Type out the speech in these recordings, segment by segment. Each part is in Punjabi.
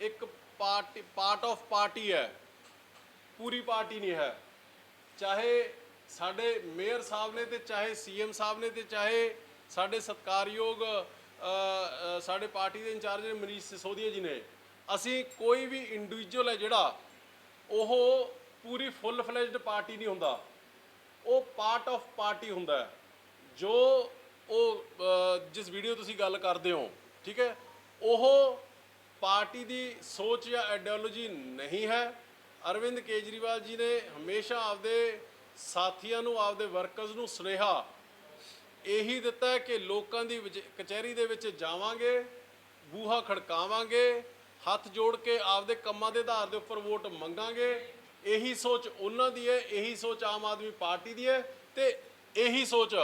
ਇੱਕ ਪਾਰਟੀ ਪਾਰਟ ਆਫ ਪਾਰਟੀ ਹੈ। ਪੂਰੀ ਪਾਰਟੀ ਨਹੀਂ ਹੈ। ਚਾਹੇ ਸਾਡੇ ਮੇਅਰ ਸਾਹਿਬ ਨੇ ਤੇ ਚਾਹੇ ਸੀਐਮ ਸਾਹਿਬ ਨੇ ਤੇ ਚਾਹੇ ਸਾਡੇ ਸਤਕਾਰਯੋਗ ਸਾਡੇ ਪਾਰਟੀ ਦੇ ਇੰਚਾਰਜ ਨੇ ਮਨੀਸ਼ ਸਿਸੋਦੀਆ ਜੀ ਨੇ, ਅਸੀਂ ਕੋਈ ਵੀ ਇੰਡੀਵਿਜੂਅਲ ਹੈ ਜਿਹੜਾ, ਉਹ ਪੂਰੀ ਫੁੱਲ ਫਲੈਜਡ ਪਾਰਟੀ ਨਹੀਂ ਹੁੰਦਾ। ਉਹ ਪਾਰਟ ਆਫ ਪਾਰਟੀ ਹੁੰਦਾ ਜੋ ਉਹ ਜਿਸ ਵੀਡੀਓ ਤੁਸੀਂ ਗੱਲ ਕਰਦੇ ਹੋ, ਠੀਕ ਹੈ, ਉਹ ਪਾਰਟੀ ਦੀ ਸੋਚ ਜਾਂ ਆਈਡੀਓਲੋਜੀ ਨਹੀਂ ਹੈ। ਅਰਵਿੰਦ ਕੇਜਰੀਵਾਲ ਜੀ ਨੇ ਹਮੇਸ਼ਾ ਆਪਦੇ ਸਾਥੀਆਂ ਨੂੰ, ਆਪਦੇ ਵਰਕਰਸ ਨੂੰ ਸੁਨੇਹਾ ਇਹੀ ਦਿੱਤਾ ਹੈ ਕਿ ਲੋਕਾਂ ਦੀ ਵਿਚ- ਕਚਹਿਰੀ ਦੇ ਵਿੱਚ ਜਾਵਾਂਗੇ, ਬੂਹਾ ਖੜਕਾਵਾਂਗੇ, ਹੱਥ ਜੋੜ ਕੇ ਆਪਦੇ ਕੰਮਾਂ ਦੇ ਆਧਾਰ ਦੇ ਉੱਪਰ ਵੋਟ ਮੰਗਾਂਗੇ। ਇਹੀ ਸੋਚ ਉਹਨਾਂ ਦੀ ਹੈ, ਇਹੀ ਸੋਚ ਆਮ ਆਦਮੀ ਪਾਰਟੀ ਦੀ ਹੈ ਤੇ ਇਹੀ ਸੋਚ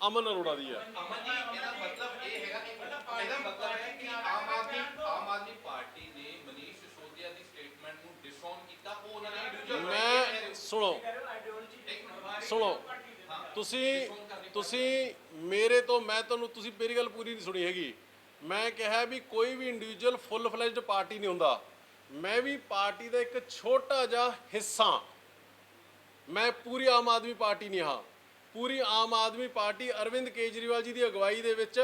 ਅਮਨ ਅਰੋੜਾ ਦੀ ਹੈ। ਅਮਨ ਜੀ ਇਹਦਾ ਮਤਲਬ ਇਹ ਹੈਗਾ ਕਿ ਇਹਦਾ ਮਤਲਬ ਹੈ ਕਿ ਆਮ ਆਦਮੀ ਆਮ ਆਦਮੀ ਪਾਰਟੀ ਨੇ ਮਨੀਸ਼ ਸਿਸੋਦੀਆ ਦੀ ਸਟੇਟਮੈਂਟ ਨੂੰ ਡਿਸਓਨ ਕੀਤਾ ਉਹ ਉਹਨਾਂ ਨੇ ਇੰਡੀਵਿਜੂਅਲ ਮੈਂ ਸੁਣੋ। ਸੁਣੋ। ਤੁਸੀਂ ਤੁਸੀਂ ਮੇਰੇ ਤੋਂ ਮੈਂ ਤੁਹਾਨੂੰ ਤੁਸੀਂ ਮੇਰੀ ਗੱਲ ਪੂਰੀ ਨਹੀਂ ਸੁਣੀ ਹੈਗੀ। ਮੈਂ ਕਿਹਾ ਵੀ ਕੋਈ ਵੀ ਇੰਡੀਵਿਜੂਅਲ ਫੁੱਲ ਫਲੈਜਡ ਪਾਰਟੀ ਨਹੀਂ ਹੁੰਦਾ। ਮੈਂ ਵੀ ਪਾਰਟੀ ਦਾ ਇੱਕ ਛੋਟਾ ਜਿਹਾ ਹਿੱਸਾ। ਮੈਂ ਪੂਰੀ ਆਮ ਆਦਮੀ ਪਾਰਟੀ ਨਹੀਂ ਹਾਂ। ਪੂਰੀ ਆਮ ਆਦਮੀ ਪਾਰਟੀ ਅਰਵਿੰਦ ਕੇਜਰੀਵਾਲ ਜੀ ਦੀ ਅਗਵਾਈ ਦੇ ਵਿੱਚ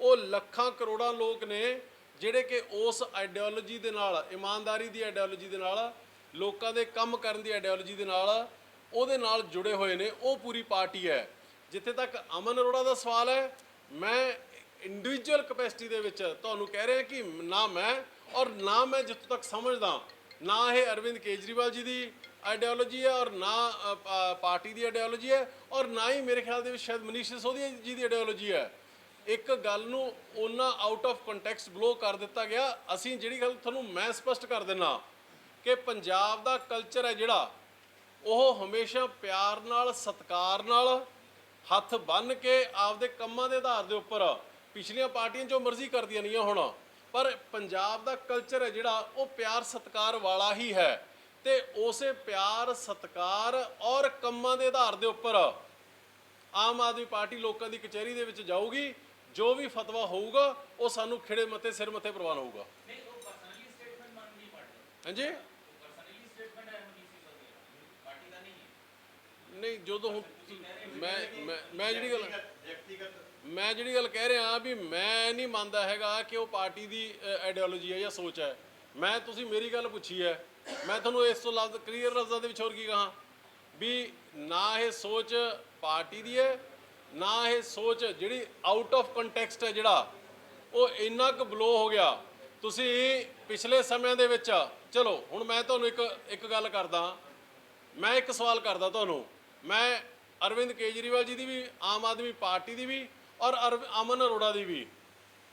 ਉਹ ਲੱਖਾਂ ਕਰੋੜਾਂ ਲੋਕ ਨੇ ਜਿਹੜੇ ਕਿ ਉਸ ਆਈਡੀਓਲੋਜੀ ਦੇ ਨਾਲ, ਇਮਾਨਦਾਰੀ ਦੀ ਆਈਡੀਓਲੋਜੀ ਦੇ ਨਾਲ, ਲੋਕਾਂ ਦੇ ਕੰਮ ਕਰਨ ਦੀ ਆਈਡੀਓਲੋਜੀ ਦੇ ਨਾਲ, ਉਹਦੇ ਨਾਲ ਜੁੜੇ ਹੋਏ ਨੇ। ਉਹ ਪੂਰੀ ਪਾਰਟੀ ਹੈ। ਜਿੱਥੇ ਤੱਕ ਅਮਨ ਅਰੋੜਾ ਦਾ ਸਵਾਲ ਹੈ, ਮੈਂ ਇੰਡੀਵਿਜੂਅਲ ਕਪੈਸਿਟੀ ਦੇ ਵਿੱਚ ਤੁਹਾਨੂੰ ਕਹਿ ਰਿਹਾ ਕਿ ਨਾ ਮੈਂ ਔਰ ਨਾ ਮੈਂ ਜਿੱਥੋਂ ਤੱਕ ਸਮਝਦਾ, ਨਾ ਇਹ ਅਰਵਿੰਦ ਕੇਜਰੀਵਾਲ ਜੀ ਦੀ ਆਈਡੀਓਲੋਜੀ ਹੈ ਔਰ ਨਾ ਪਾਰਟੀ ਦੀ ਆਈਡੀਓਲੋਜੀ ਹੈ ਔਰ ਨਾ ਹੀ ਮੇਰੇ ਖਿਆਲ ਦੇ ਵਿੱਚ ਸ਼ਾਇਦ ਮਨੀਸ਼ ਸਿਸੋਦੀਆ ਜੀ ਦੀ ਆਈਡੀਓਲੋਜੀ ਹੈ। ਇੱਕ ਗੱਲ ਨੂੰ ਉਹਨਾਂ ਆਊਟ ਆਫ ਕੰਟੈਕਸਟ ਬਲੋ ਕਰ ਦਿੱਤਾ ਗਿਆ। ਅਸੀਂ ਜਿਹੜੀ ਗੱਲ ਤੁਹਾਨੂੰ ਮੈਂ ਸਪਸ਼ਟ ਕਰ ਦਿੰਨਾ ਕਿ ਪੰਜਾਬ ਦਾ ਕਲਚਰ ਹੈ ਜਿਹੜਾ, ਉਹ ਹਮੇਸ਼ਾ ਪਿਆਰ ਨਾਲ, ਸਤਿਕਾਰ ਨਾਲ ਹੱਥ ਬੰਨ ਕੇ ਆਪਦੇ ਕੰਮਾਂ ਦੇ ਆਧਾਰ ਦੇ ਉੱਪਰ ਪਿਛਲੀਆਂ ਪਾਰਟੀਆਂ ਜੋ ਮਰਜ਼ੀ ਕਰਦੀਆਂ ਨਹੀਂ ਹੁਣ। ਪਰ ਪੰਜਾਬ ਦਾ ਕਲਚਰ ਹੈ ਜਿਹੜਾ, ਉਹ ਪਿਆਰ ਸਤਿਕਾਰ ਵਾਲਾ ਹੀ ਹੈ। ਤੇ ਉਸੇ ਪਿਆਰ ਸਤਿਕਾਰ ਔਰ ਕੰਮਾਂ ਦੇ ਆਧਾਰ ਦੇ ਉੱਪਰ ਆਮ ਆਦਮੀ ਪਾਰਟੀ ਲੋਕਾਂ ਦੀ ਕਚਹਿਰੀ ਦੇ ਵਿੱਚ ਜਾਊਗੀ ਜੋ ਵੀ ਫਤਵਾ ਹੋਊਗਾ ਉਹ ਸਾਨੂੰ ਖਿੜੇ ਮੱਥੇ ਸਿਰ ਮੱਥੇ ਪ੍ਰਵਾਨ ਹੋਊਗਾ। ਹਾਂਜੀ? ਪਰਸਨਲੀ ਸਟੇਟਮੈਂਟ ਹੈ ਮਨੀਸ਼ ਸਿਸੋਦੀਆ ਪਾਰਟੀ ਦਾ ਨਹੀਂ ਜਦੋਂ ਹੁਣ ਮੈਂ ਮੈਂ ਮੈਂ ਜਿਹੜੀ ਗੱਲ ਮੈਂ ਜਿਹੜੀ ਗੱਲ ਕਹਿ ਰਿਹਾ ਵੀ ਮੈਂ ਨਹੀਂ ਮੰਨਦਾ ਹੈਗਾ ਕਿ ਉਹ ਪਾਰਟੀ ਦੀ ਆਈਡੀਓਲੋਜੀ ਹੈ ਜਾਂ ਸੋਚ ਹੈ। ਮੈਂ ਤੁਸੀਂ ਮੇਰੀ ਗੱਲ ਪੁੱਛੀ ਹੈ। ਮੈਂ ਤੁਹਾਨੂੰ ਇਸ ਤੋਂ ਲਫ਼ਜ਼ ਕਲੀਅਰ ਲਫ਼ਜ਼ਾਂ ਦੇ ਵਿੱਚ ਹੋਰ ਕੀ ਕਹਾਂ? ਵੀ ਨਾ ਇਹ ਸੋਚ ਪਾਰਟੀ ਦੀ ਹੈ, ਨਾ ਇਹ ਸੋਚ ਜਿਹੜੀ ਆਊਟ ਆਫ ਕੰਟੈਕਸਟ ਹੈ ਜਿਹੜਾ, ਉਹ ਇੰਨਾ ਕੁ ਬਲੋ ਹੋ ਗਿਆ। ਤੁਸੀਂ ਪਿਛਲੇ ਸਮਿਆਂ ਦੇ ਵਿੱਚ, ਚਲੋ, ਹੁਣ ਮੈਂ ਤੁਹਾਨੂੰ ਇੱਕ ਇੱਕ ਗੱਲ ਕਰਦਾ ਮੈਂ ਇੱਕ ਸਵਾਲ ਕਰਦਾ ਤੁਹਾਨੂੰ। ਮੈਂ ਅਰਵਿੰਦ ਕੇਜਰੀਵਾਲ ਜੀ ਦੀ ਵੀ, ਆਮ ਆਦਮੀ ਪਾਰਟੀ ਦੀ ਵੀ ਔਰ ਅਰਵ- ਅਮਨ ਅਰੋੜਾ ਦੀ ਵੀ।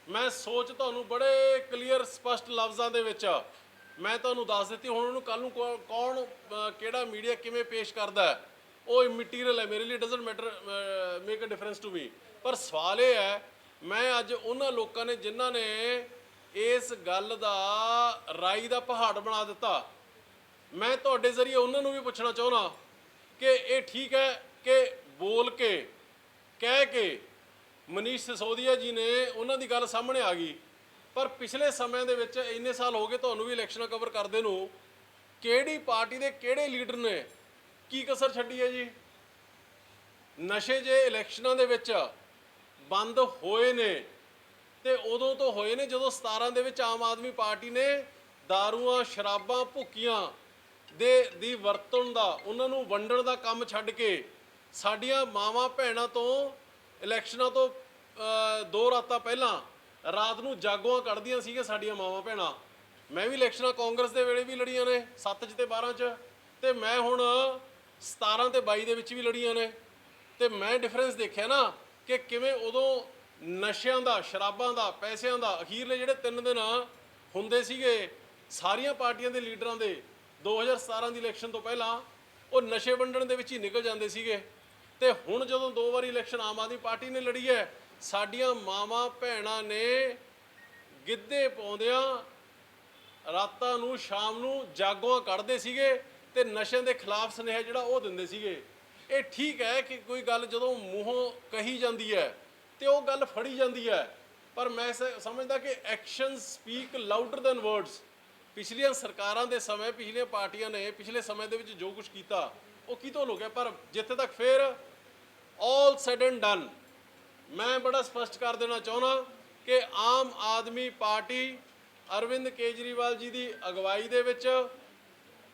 ਮੈਂ ਸੋਚ ਤੁਹਾਨੂੰ ਬੜੇ ਕਲੀਅਰ ਸਪਸ਼ਟ ਲਫ਼ਜ਼ਾਂ ਦੇ ਵਿੱਚ ਮੈਂ ਤੁਹਾਨੂੰ ਦੱਸ ਦਿੱਤੀ ਹੁਣ ਉਹਨੂੰ ਕੱਲ ਨੂੰ ਕੌ- ਕੌਣ ਅ, ਕਿਹੜਾ ਮੀਡੀਆ ਕਿਵੇਂ ਪੇਸ਼ ਕਰਦਾ ਹੈ ਉਹ ਇਮਟੀਰੀਅਲ ਹੈ ਮੇਰੇ ਲਈ doesn't matter make a difference to me ਪਰ ਸਵਾਲ ਇਹ ਹੈ ਮੈਂ ਅੱਜ ਉਹਨਾਂ ਲੋਕਾਂ ਨੇ ਜਿਨ੍ਹਾਂ ਨੇ ਇਸ ਗੱਲ ਦਾ ਰਾਈ ਦਾ ਪਹਾੜ ਬਣਾ ਦਿੱਤਾ ਮੈਂ ਤੁਹਾਡੇ ਜ਼ਰੀਏ ਉਹਨਾਂ ਨੂੰ ਵੀ ਪੁੱਛਣਾ ਚਾਹੁੰਦਾ ਕਿ ਇਹ ਠੀਕ ਹੈ ਕਿ ਬੋਲ ਕੇ ਕਹਿ ਕੇ ਮਨੀਸ਼ ਸਿਸੋਦੀਆ ਜੀ ਨੇ ਉਹਨਾਂ ਦੀ ਗੱਲ ਸਾਹਮਣੇ ਆ ਗਈ। ਪਰ ਪਿਛਲੇ ਸਮਿਆਂ ਦੇ ਵਿੱਚ ਇੰਨੇ ਸਾਲ ਹੋ ਗਏ ਤੁਹਾਨੂੰ ਵੀ ਇਲੈਕਸ਼ਨਾਂ ਕਵਰ ਕਰਦੇ ਨੂੰ, ਕਿਹੜੀ ਪਾਰਟੀ ਦੇ ਕਿਹੜੇ ਲੀਡਰ ਨੇ? ਕੀ ਕਸਰ ਛੱਡੀ ਹੈ ਜੀ? ਨਸ਼ੇ ਜੇ ਇਲੈਕਸ਼ਨਾਂ ਦੇ ਵਿੱਚ ਬੰਦ ਹੋਏ ਨੇ, ਤੇ ਉਦੋਂ ਤੋਂ ਹੋਏ ਨੇ ਜਦੋਂ 17 ਦੇ ਵਿੱਚ ਆਮ ਆਦਮੀ ਪਾਰਟੀ ਨੇ ਦਾਰੂਆਂ, ਸ਼ਰਾਬਾਂ, ਭੁੱਕੀਆਂ ਦੇ, ਦੀ ਵਰਤਣ ਦਾ, ਉਹਨਾਂ ਨੂੰ ਵੰਡਣ ਦਾ ਕੰਮ ਛੱਡ ਕੇ ਸਾਡੀਆਂ ਮਾਵਾਂ ਭੈਣਾਂ ਤੋਂ ਇਲੈਕਸ਼ਨਾਂ ਤੋਂ ਦੋ ਰਾਤਾਂ ਪਹਿਲਾਂ ਰਾਤ ਨੂੰ ਜਾਗੋਆਂ ਕੱਢਦੀਆਂ ਸੀਗੀਆਂ ਸਾਡੀਆਂ ਮਾਵਾਂ ਭੈਣਾਂ। ਮੈਂ ਵੀ ਇਲੈਕਸ਼ਨਾਂ ਕਾਂਗਰਸ ਦੇ ਵੇਲੇ ਵੀ ਲੜੀਆਂ ਨੇ 7 ਚ ਤੇ 12 ਚ। ਤੇ ਮੈਂ ਹੁਣ 17 ਤੇ 22 ਦੇ ਵਿੱਚ ਵੀ ਲੜੀਆਂ ਨੇ। ਤੇ ਮੈਂ ਡਿਫਰੈਂਸ ਦੇਖਿਆ ਨਾ ਕਿ ਕਿਵੇਂ ਉਦੋਂ ਨਸ਼ਿਆਂ ਦਾ, ਸ਼ਰਾਬਾਂ ਦਾ, ਪੈਸਿਆਂ ਦਾ ਅਖੀਰਲੇ ਜਿਹੜੇ ਤਿੰਨ ਦਿਨ ਹੁੰਦੇ ਸੀਗੇ, ਸਾਰੀਆਂ ਪਾਰਟੀਆਂ ਦੇ ਲੀਡਰਾਂ ਦੇ 2017 ਦੀ ਇਲੈਕਸ਼ਨ ਤੋਂ ਪਹਿਲਾਂ ਉਹ ਨਸ਼ੇ ਵੰਡਣ ਦੇ ਵਿੱਚ ਹੀ ਨਿਕਲ ਜਾਂਦੇ ਸੀਗੇ। ਤੇ ਹੁਣ ਜਦੋਂ ਦੋ ਵਾਰੀ ਇਲੈਕਸ਼ਨ ਆਮ ਆਦਮੀ ਪਾਰਟੀ ਨੇ ਲੜੀ ਹੈ, ਸਾਡੀਆਂ ਮਾਵਾਂ ਭੈਣਾਂ ਨੇ ਗਿੱਧੇ ਪਾਉਂਦਿਆਂ ਰਾਤਾਂ ਨੂੰ ਸ਼ਾਮ ਨੂੰ ਜਾਗੋਆਂ ਕੱਢਦੇ ਸੀਗੇ ਤੇ ਨਸ਼ਿਆਂ ਦੇ ਖਿਲਾਫ ਸੁਨੇਹਾ ਜਿਹੜਾ ਉਹ ਦਿੰਦੇ ਸੀਗੇ। ਇਹ ਠੀਕ ਹੈ ਕਿ ਕੋਈ ਗੱਲ ਜਦੋਂ ਮੂੰਹੋਂ ਕਹੀ ਜਾਂਦੀ ਹੈ ਤੇ ਉਹ ਗੱਲ ਫੜੀ ਜਾਂਦੀ ਹੈ, ਪਰ ਮੈਂ ਸਮਝਦਾ ਕਿ action speak louder than words. ਪਿਛਲੀਆਂ ਸਰਕਾਰਾਂ ਦੇ ਸਮੇਂ, ਪਿਛਲੀਆਂ ਪਾਰਟੀਆਂ ਨੇ ਪਿਛਲੇ ਸਮੇਂ ਦੇ ਵਿੱਚ ਜੋ ਕੁਝ ਕੀਤਾ ਉਹ ਕਿਤੋਂ ਲੁਕਿਆ ਪਰ ਜਿੱਥੇ ਤੱਕ ਫਿਰ ਆਲ ਸੈਡ ਐਂਡ ਡਨ ਮੈਂ ਬੜਾ ਸਪਸ਼ਟ ਕਰ ਦੇਣਾ ਚਾਹੁੰਦਾ ਕਿ ਆਮ ਆਦਮੀ ਪਾਰਟੀ ਅਰਵਿੰਦ ਕੇਜਰੀਵਾਲ ਜੀ ਦੀ ਅਗਵਾਈ ਦੇ ਵਿੱਚ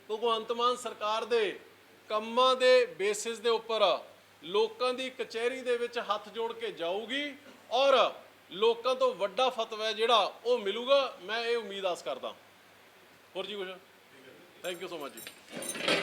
ਭਗਵੰਤ ਮਾਨ ਸਰਕਾਰ ਦੇ ਕੰਮਾਂ ਦੇ ਬੇਸਿਸ ਦੇ ਉੱਪਰ ਲੋਕਾਂ ਦੀ ਕਚਹਿਰੀ ਦੇ ਵਿੱਚ ਹੱਥ ਜੋੜ ਕੇ ਜਾਊਗੀ ਔਰ ਲੋਕਾਂ ਤੋਂ ਵੱਡਾ ਫਤਵਾ ਜਿਹੜਾ ਉਹ ਮਿਲੂਗਾ, ਮੈਂ ਇਹ ਉਮੀਦ ਆਸ ਕਰਦਾ। ਹੋਰ ਜੀ ਕੁਝ ਥੈਂਕ ਯੂ ਸੋ ਮਚ ਜੀ।